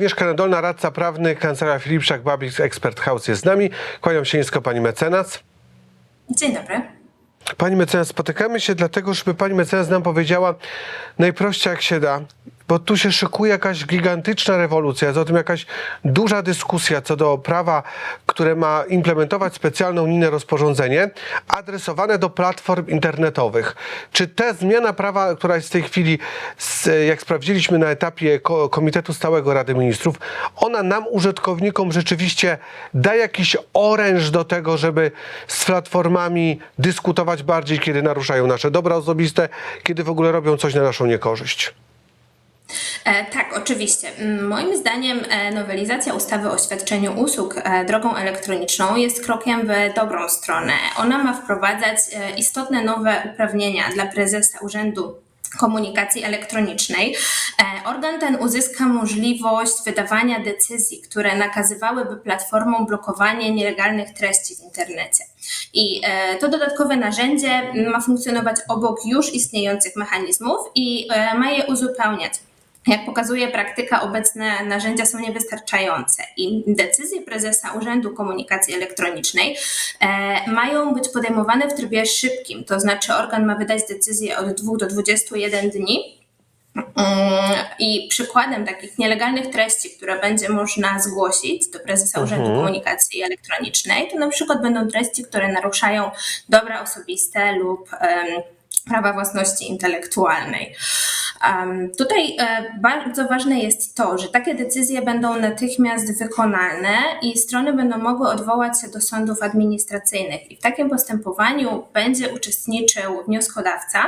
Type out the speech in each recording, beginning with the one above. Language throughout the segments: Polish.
Agnieszka Nadolna, radca prawny, kancelaria Filipczak, Babik, Expert House jest z nami. Kłaniam się nisko pani mecenas. Dzień dobry. Pani mecenas, spotykamy się dlatego, żeby pani mecenas nam powiedziała najprościej jak się da, bo tu się szykuje jakaś gigantyczna rewolucja, tym jakaś duża dyskusja co do prawa, które ma implementować specjalne unijne rozporządzenie adresowane do platform internetowych. Czy ta zmiana prawa, która jest w tej chwili, jak sprawdziliśmy na etapie ko- Komitetu Stałego Rady Ministrów, ona nam, użytkownikom, rzeczywiście da jakiś oręż do tego, żeby z platformami dyskutować bardziej, kiedy naruszają nasze dobra osobiste, kiedy w ogóle robią coś na naszą niekorzyść? E, tak, oczywiście. Mm, Moim zdaniem e, nowelizacja ustawy o świadczeniu usług e, drogą elektroniczną jest krokiem w dobrą stronę. Ona ma wprowadzać istotne nowe uprawnienia dla prezesa Urzędu Komunikacji Elektronicznej. Organ ten uzyska możliwość wydawania decyzji, które nakazywałyby platformom blokowanie nielegalnych treści w internecie. I to dodatkowe narzędzie ma funkcjonować obok już istniejących mechanizmów i ma je uzupełniać. Jak pokazuje praktyka, obecne narzędzia są niewystarczające i decyzje prezesa Urzędu Komunikacji Elektronicznej e, mają być podejmowane w trybie szybkim, to znaczy organ ma wydać decyzję od 2 do 21 dni. Mm, I przykładem takich nielegalnych treści, które będzie można zgłosić do prezesa Urzędu Komunikacji Elektronicznej, to na przykład będą treści, które naruszają dobra osobiste lub em, prawa własności intelektualnej. Tutaj e, bardzo ważne jest to, że takie decyzje będą natychmiast wykonalne i strony będą mogły odwołać się do sądów administracyjnych. I w takim postępowaniu będzie uczestniczył wnioskodawca,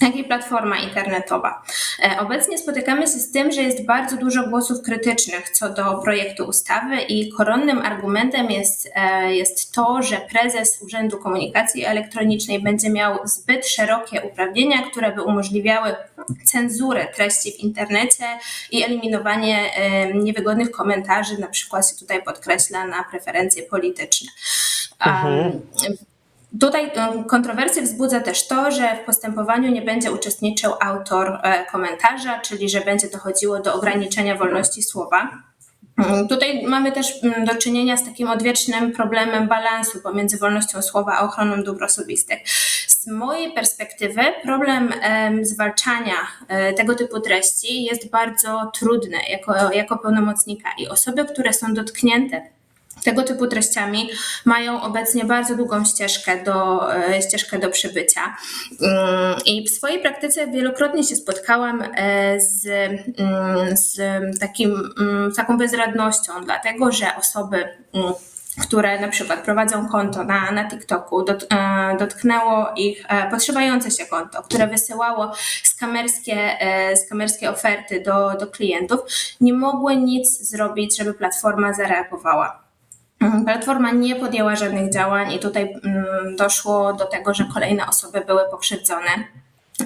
jak i platforma internetowa. E, Obecnie spotykamy się z tym, że jest bardzo dużo głosów krytycznych co do projektu ustawy i koronnym argumentem jest, e, jest to, że prezes Urzędu Komunikacji Elektronicznej będzie miał zbyt szerokie uprawnienia, które by umożliwiały cenzurę treści w internecie i eliminowanie e, niewygodnych komentarzy, na przykład się tutaj podkreśla na preferencje polityczne. Um, Tutaj kontrowersję wzbudza też to, że w postępowaniu nie będzie uczestniczył autor e, komentarza, czyli że będzie dochodziło do ograniczenia wolności słowa. Mm, Tutaj mamy też mm, do czynienia z takim odwiecznym problemem balansu pomiędzy wolnością słowa a ochroną dóbr osobistych. Z mojej perspektywy problem em, zwalczania e, tego typu treści jest bardzo trudny jako, jako pełnomocnika i osoby, które są dotknięte tego typu treściami mają obecnie bardzo długą ścieżkę do, e, ścieżkę do przybycia. Mm, I w swojej praktyce wielokrotnie się spotkałam e, z, mm, z takim, mm, taką bezradnością, dlatego że osoby które na przykład prowadzą konto na, na TikToku, dot, e, dotknęło ich podszywające się konto, które wysyłało skamerskie, skamerskie oferty do, do klientów, nie mogły nic zrobić, żeby platforma zareagowała. Mm, Platforma nie podjęła żadnych działań i tutaj mm, doszło do tego, że kolejne osoby były pokrzywdzone.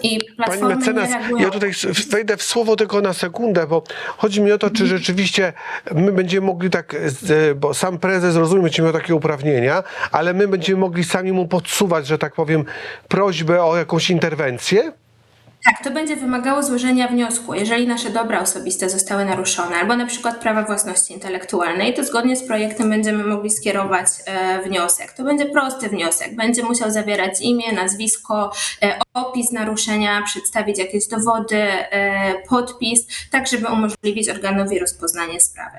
I Pani mecenas, ja tutaj wejdę w słowo tylko na sekundę, bo chodzi mi o to, czy rzeczywiście my będziemy mogli tak, z- bo sam prezes, rozumiem, będzie miał takie uprawnienia, ale my będziemy mogli sami mu podsuwać, że tak powiem, prośbę o jakąś interwencję? Tak, to będzie wymagało złożenia wniosku, jeżeli nasze dobra osobiste zostały naruszone, albo na przykład prawa własności intelektualnej, to zgodnie z projektem będziemy mogli skierować e, wniosek. To będzie prosty wniosek, będzie musiał zawierać imię, nazwisko, e, opis naruszenia, przedstawić jakieś dowody, e, podpis, tak żeby umożliwić organowi rozpoznanie sprawy.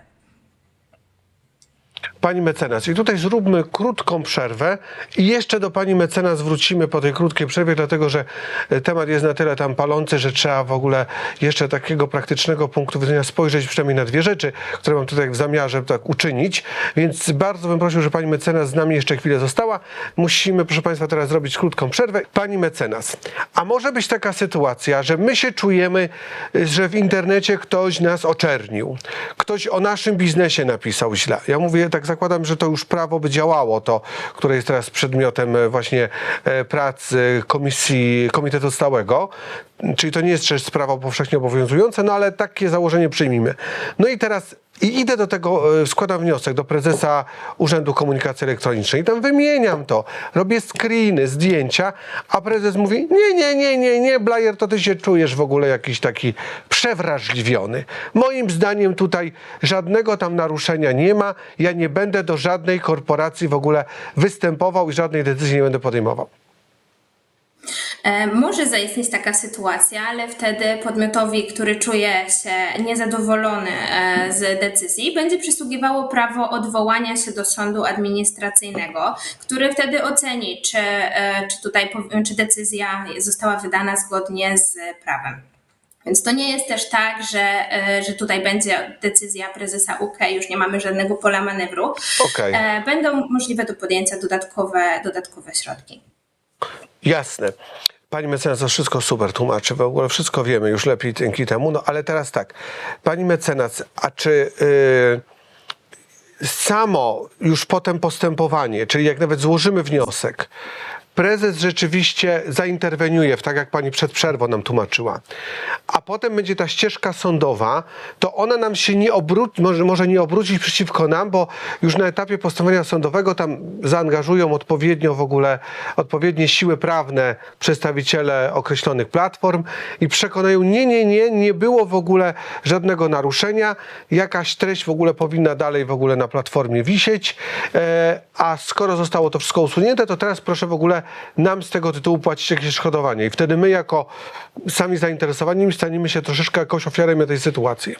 Pani mecenas, i tutaj zróbmy krótką przerwę i jeszcze do pani mecenas wrócimy po tej krótkiej przerwie, dlatego że e, temat jest na tyle tam palący, że trzeba w ogóle jeszcze takiego praktycznego punktu widzenia spojrzeć przynajmniej na dwie rzeczy, które mam tutaj w zamiarze tak uczynić. Więc bardzo bym prosił, że pani mecenas z nami jeszcze chwilę została. Musimy, proszę państwa, teraz zrobić krótką przerwę. Pani mecenas, a może być taka sytuacja, że my się czujemy, y, że w internecie ktoś nas oczernił, ktoś o naszym biznesie napisał źle. Ja mówię, tak zakładam, że to już prawo by działało, to, które jest teraz przedmiotem e, właśnie e, prac e, komisji, Komitetu Stałego. Czyli to nie jest rzecz prawo powszechnie obowiązujące, no ale takie założenie przyjmijmy. No i teraz I idę do tego, e, składam wniosek do prezesa Urzędu Komunikacji Elektronicznej. Tam wymieniam to, robię screeny, zdjęcia, a prezes mówi: Nie, nie, nie, nie, nie, Blajer, to ty się czujesz w ogóle jakiś taki przewrażliwiony. Moim zdaniem tutaj żadnego tam naruszenia nie ma. Ja nie będę do żadnej korporacji w ogóle występował i żadnej decyzji nie będę podejmował. E, Może zaistnieć taka sytuacja, ale wtedy podmiotowi, który czuje się niezadowolony e, z decyzji, będzie przysługiwało prawo odwołania się do sądu administracyjnego, który wtedy oceni, czy, e, czy tutaj czy decyzja została wydana zgodnie z prawem. Więc to nie jest też tak, że, że tutaj będzie decyzja prezesa UK, już nie mamy żadnego pola manewru. E, Będą możliwe do podjęcia dodatkowe, dodatkowe środki. Jasne. Pani mecenas to wszystko super tłumaczy, w ogóle wszystko wiemy już lepiej dzięki temu, no ale teraz tak, pani mecenas, a czy yy, samo już potem postępowanie, czyli jak nawet złożymy wniosek, prezes rzeczywiście zainterweniuje, w tak jak pani przed przerwą nam tłumaczyła, a potem będzie ta ścieżka sądowa, to ona nam się nie obróci, może, może nie obrócić przeciwko nam, bo już na etapie postępowania sądowego tam zaangażują odpowiednio w ogóle odpowiednie siły prawne przedstawiciele określonych platform i przekonają, nie, nie, nie, nie było w ogóle żadnego naruszenia, jakaś treść w ogóle powinna dalej w ogóle na platformie wisieć, e, a skoro zostało to wszystko usunięte, to teraz proszę w ogóle nam z tego tytułu płacić jakieś odszkodowanie i wtedy my jako sami zainteresowani staniemy się troszeczkę jakąś ofiarą tej sytuacji.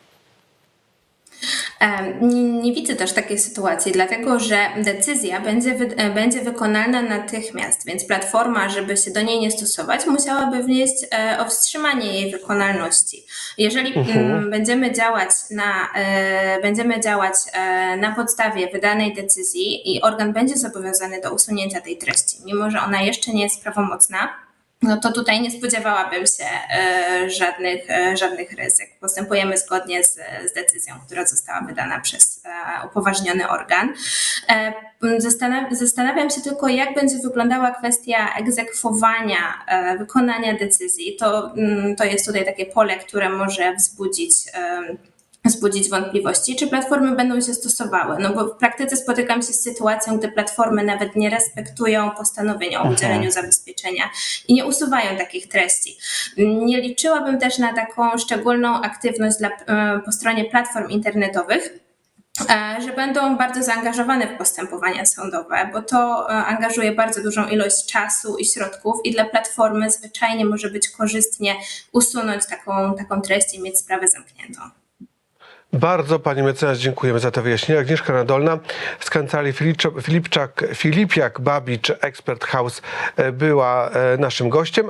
Nie, nie widzę też takiej sytuacji, dlatego że decyzja będzie, e, będzie wykonalna natychmiast, więc platforma, żeby się do niej nie stosować, musiałaby wnieść e, o wstrzymanie jej wykonalności. Jeżeli mm, będziemy działać na, e, będziemy działać na podstawie wydanej decyzji i organ będzie zobowiązany do usunięcia tej treści, mimo że ona jeszcze nie jest prawomocna, no to tutaj nie spodziewałabym się e, żadnych, e, żadnych ryzyk. Postępujemy zgodnie z, z decyzją, która została wydana przez e, upoważniony organ. Zastanaw, zastanawiam się tylko, jak będzie wyglądała kwestia egzekwowania wykonania decyzji. To, to jest tutaj takie pole, które może wzbudzić. Wzbudzić wątpliwości, czy platformy będą się stosowały. No bo w praktyce spotykam się z sytuacją, gdy platformy nawet nie respektują postanowienia o udzieleniu zabezpieczenia i nie usuwają takich treści. Nie liczyłabym też na taką szczególną aktywność dla, e, po stronie platform internetowych, e, że będą bardzo zaangażowane w postępowania sądowe, bo to e, angażuje bardzo dużą ilość czasu i środków i dla platformy zwyczajnie może być korzystnie usunąć taką, taką treść i mieć sprawę zamkniętą. Bardzo Pani mecenas dziękujemy za te wyjaśnienia. Agnieszka Nadolna z kancelarii Filipczak, Filipiak, Babicz, Expert House e, była e, naszym gościem.